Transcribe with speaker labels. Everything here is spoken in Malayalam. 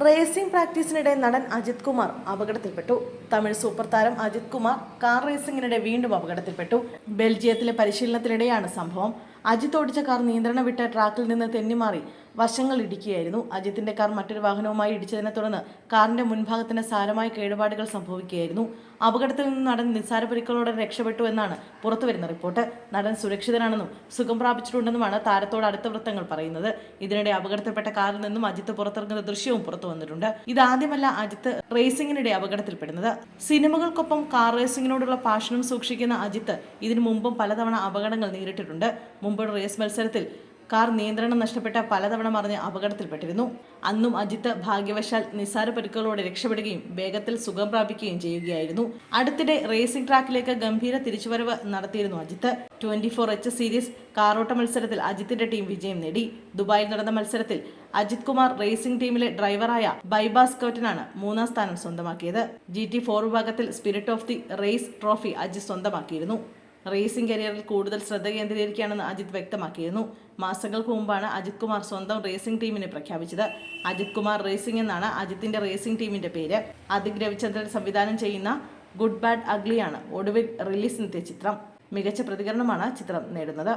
Speaker 1: റേസിംഗ് പ്രാക്ടീസിനിടെ നടൻ അജിത് കുമാർ അപകടത്തിൽപ്പെട്ടു. തമിഴ് സൂപ്പർ താരം അജിത് കുമാർ കാർ റേസിംഗിനിടെ വീണ്ടും അപകടത്തിൽപ്പെട്ടു. ബെൽജിയത്തിലെ പരിശീലനത്തിനിടെയാണ് സംഭവം. അജിത് ഓടിച്ച കാർ നിയന്ത്രണം വിട്ട ട്രാക്കിൽ നിന്ന് തെന്നിമാറി വശങ്ങൾ ഇടിക്കുകയായിരുന്നു. അജിത്തിന്റെ കാർ മറ്റൊരു വാഹനവുമായി ഇടിച്ചതിനെ തുടർന്ന് കാറിന്റെ മുൻഭാഗത്തിന് സാരമായ കേടുപാടുകൾ സംഭവിക്കുകയായിരുന്നു. അപകടത്തിൽ നിന്ന് നടൻ നിസ്സാര പരിക്കുകളോടെ രക്ഷപ്പെട്ടു എന്നാണ് പുറത്തു വരുന്ന റിപ്പോർട്ട്. നടൻ സുരക്ഷിതനാണെന്നും സുഖം പ്രാപിച്ചിട്ടുണ്ടെന്നുമാണ് താരത്തോട് അടുത്ത വൃത്തങ്ങൾ പറയുന്നത്. ഇതിനിടെ അപകടത്തിൽപ്പെട്ട കാറിൽ നിന്നും അജിത്ത് പുറത്തിറങ്ങുന്ന ദൃശ്യവും പുറത്തു വന്നിട്ടുണ്ട്. ഇതാദ്യമല്ല അജിത്ത് റേസിംഗിനിടെ അപകടത്തിൽപ്പെടുന്നത്. സിനിമകൾക്കൊപ്പം കാർ റേസിംഗിനോടുള്ള പാഷനും സൂക്ഷിക്കുന്ന അജിത്ത് ഇതിനു മുമ്പും പലതവണ അപകടങ്ങൾ നേരിട്ടിട്ടുണ്ട്. മുമ്പ് റേസ് മത്സരത്തിൽ കാർ നിയന്ത്രണം നഷ്ടപ്പെട്ട പലതവണ മറിഞ്ഞ് അപകടത്തിൽപ്പെട്ടിരുന്നു. അന്നും അജിത്ത് ഭാഗ്യവശാൽ നിസ്സാര പരിക്കുകളോടെ രക്ഷപ്പെടുകയും വേഗത്തിൽ സുഖം പ്രാപിക്കുകയും ചെയ്യുകയായിരുന്നു. അടുത്തിടെ റേസിംഗ് ട്രാക്കിലേക്ക് ഗംഭീര തിരിച്ചുവരവ് നടത്തിയിരുന്നു Ajith. Twenty four H series കാറോട്ട മത്സരത്തിൽ അജിത്തിന്റെ ടീം വിജയം നേടി. ദുബായിൽ നടന്ന മത്സരത്തിൽ അജിത് കുമാർ റേസിംഗ് ടീമിലെ ഡ്രൈവറായ ബൈബാസ് കോറ്റനാണ് മൂന്നാം സ്ഥാനം സ്വന്തമാക്കിയത്. ജി ടി ഫോർ വിഭാഗത്തിൽ spirit of the race trophy Ajith സ്വന്തമാക്കിയിരുന്നു. റേസിംഗ് കരിയറിൽ കൂടുതൽ ശ്രദ്ധ കേന്ദ്രീകരിക്കുകയാണെന്ന് അജിത് വ്യക്തമാക്കിയിരുന്നു. മാസങ്ങൾക്ക് മുമ്പാണ് അജിത് കുമാർ സ്വന്തം റേസിംഗ് ടീമിനെ പ്രഖ്യാപിച്ചത്. അജിത് കുമാർ റേസിംഗ് എന്നാണ് അജിത്തിന്റെ റേസിംഗ് ടീമിന്റെ പേര്. അതിക് രവിചന്ദ്രൻ സംവിധാനം ചെയ്യുന്ന ഗുഡ് ബാഡ് അഗ്ലിയാണ് ഒടുവിൽ റിലീസിനെത്തിയ ചിത്രം. മികച്ച പ്രതികരണമാണ് ചിത്രം നേടുന്നത്.